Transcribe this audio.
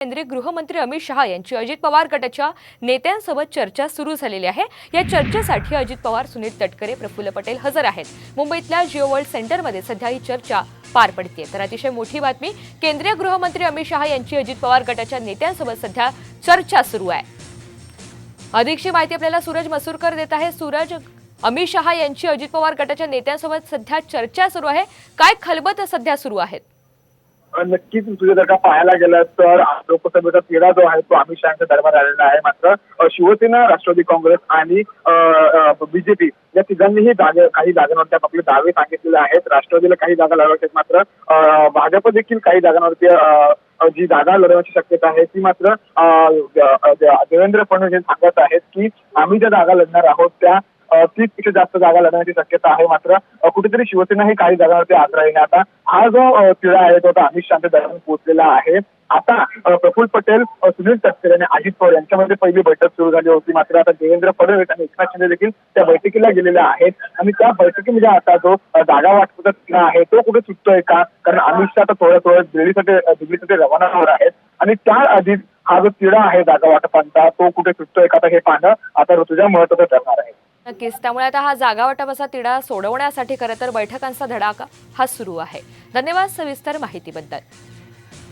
केंद्रीय गृहमंत्री अमित शहा यांची अजित पवार गटाच्या नेत्यांसोबत चर्चा सुरू झालेली आहे. या चर्चेसाठी अजित पवार सुनील तटकरे प्रफुल्ल पटेल हजर आहेत. मुंबईतल्या जिओ वर्ल्ड सेंटरमध्ये सध्या ही चर्चा पार पडते तर अतिशय मोठी बातमी केंद्रीय गृहमंत्री अमित शहा यांची अजित पवार गटाच्या नेत्यांसोबत सध्या चर्चा सुरू आहे. अधिकची माहिती आपल्याला सूरज मसूरकर देत आहे. सूरज अमित शहा यांची अजित पवार गटाच्या नेत्यांसोबत सध्या चर्चा सुरू आहे. काय खलबत सध्या सुरू आहेत? नक्कीच तुझ्या जर का पाहायला गेलं तर लोकसभेचा तिढा जो आहे तो अमित शहाच्या दरम्यान आलेला आहे. मात्र शिवसेना राष्ट्रवादी काँग्रेस आणि बीजेपी या तिघांनीही जागे काही जागांवरती आपले दावे सांगितलेले आहेत. राष्ट्रवादीला काही जागा लढवत आहेत. मात्र भाजप देखील काही जागांवरती जी जागा लढवण्याची शक्यता आहे ती मात्र देवेंद्र फडणवीस हे सांगत आहेत की आम्ही ज्या जागा लढणार आहोत त्या अ, जास्त जागा लढण्याची शक्यता आहे मात्र कुठेतरी शिवसेना ही काही जागांवरती आग्रही आहे. आता हा जो तिळा तिढा आहे तो आता अमित शहाच्या दरम्यान पोहोचलेला आहे. आता प्रफुल्ल पटेल सुनील तटकरे आणि अजित पवार यांच्यामध्ये पहिली बैठक सुरू झाली होती. मात्र आता देवेंद्र फडणवीस आणि एकनाथ शिंदे देखील त्या बैठकीला गेलेले आहेत. आणि त्या बैठकीमध्ये आता जो जागा वाटपाचा तिढा आहे तो कुठे सुटतोय का? कारण अमित शहा आता थोडं थोडं दिल्लीसाठी दिल्लीसाठी रवाना होणार आहेत. आणि त्या आधी हा जो तिढा आहे जागा वाटपांचा तो कुठे सुटतोय का? आता हे पाहणं आता ऋतुजा महत्वाचं ठरणार आहे. नक्कीच. त्यामुळे आता हा जागा वाटपाचा तिढा सोडवण्यासाठी खरं तर बैठकांचा धडाका हा सुरू आहे. धन्यवाद सविस्तर माहितीबद्दल.